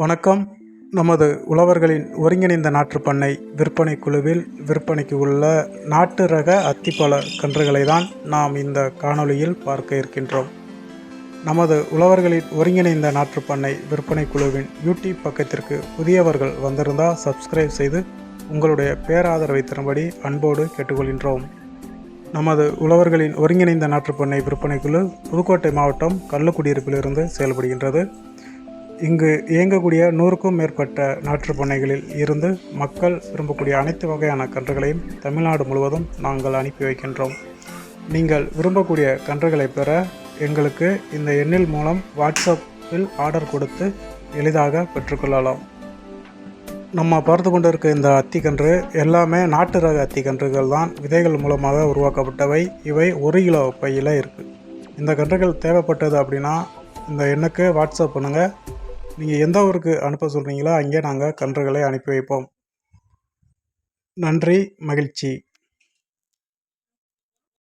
வணக்கம். நமது உழவர்களின் ஒருங்கிணைந்த நாற்று பண்ணை விற்பனை குழுவில் விற்பனைக்கு உள்ள நாட்டு ரக அத்திப்பழ கன்றுகளை தான் நாம் இந்த காணொளியில் பார்க்க இருக்கின்றோம். நமது உழவர்களின் ஒருங்கிணைந்த நாற்றுப்பண்ணை விற்பனை குழுவின் யூடியூப் பக்கத்திற்கு புதியவர்கள் வந்திருந்தால் சப்ஸ்கிரைப் செய்து உங்களுடைய பேராதரவை தரும்படி அன்போடு கேட்டுக்கொள்கின்றோம். நமது உழவர்களின் ஒருங்கிணைந்த நாற்றுப்பண்ணை விற்பனை குழு புதுக்கோட்டை மாவட்டம் கள்ளக்குடியிருப்பிலிருந்து செயல்படுகின்றது. இங்கு இயங்கக்கூடிய நூறுக்கும் மேற்பட்ட நாற்றுப் பண்ணைகளில் இருந்து மக்கள் விரும்பக்கூடிய அனைத்து வகையான கன்றுகளையும் தமிழ்நாடு முழுவதும் நாங்கள் அனுப்பி வைக்கின்றோம். நீங்கள் விரும்பக்கூடிய கன்றுகளை பெற எங்களுக்கு இந்த எண்ணில் மூலம் வாட்ஸ்அப்பில் ஆர்டர் கொடுத்து எளிதாக பெற்றுக்கொள்ளலாம். நம்ம பார்த்து கொண்டிருக்க இந்த அத்திக்கன்று எல்லாமே நாட்டு ரக அத்திக்கன்றுகள் தான். விதைகள் மூலமாக உருவாக்கப்பட்டவை. இவை ஒரு கிலோ பையில் இருக்குது இந்த கன்றுகள் தேவைப்பட்டது அப்படின்னா இந்த எண்ணுக்கு வாட்ஸ்அப் பண்ணுங்கள் நீங்கள் எந்த ஊருக்கு அனுப்ப சொல்கிறீங்களோ அங்கே நாங்கள் கன்றுகளை அனுப்பி வைப்போம். நன்றி மகிழ்ச்சி.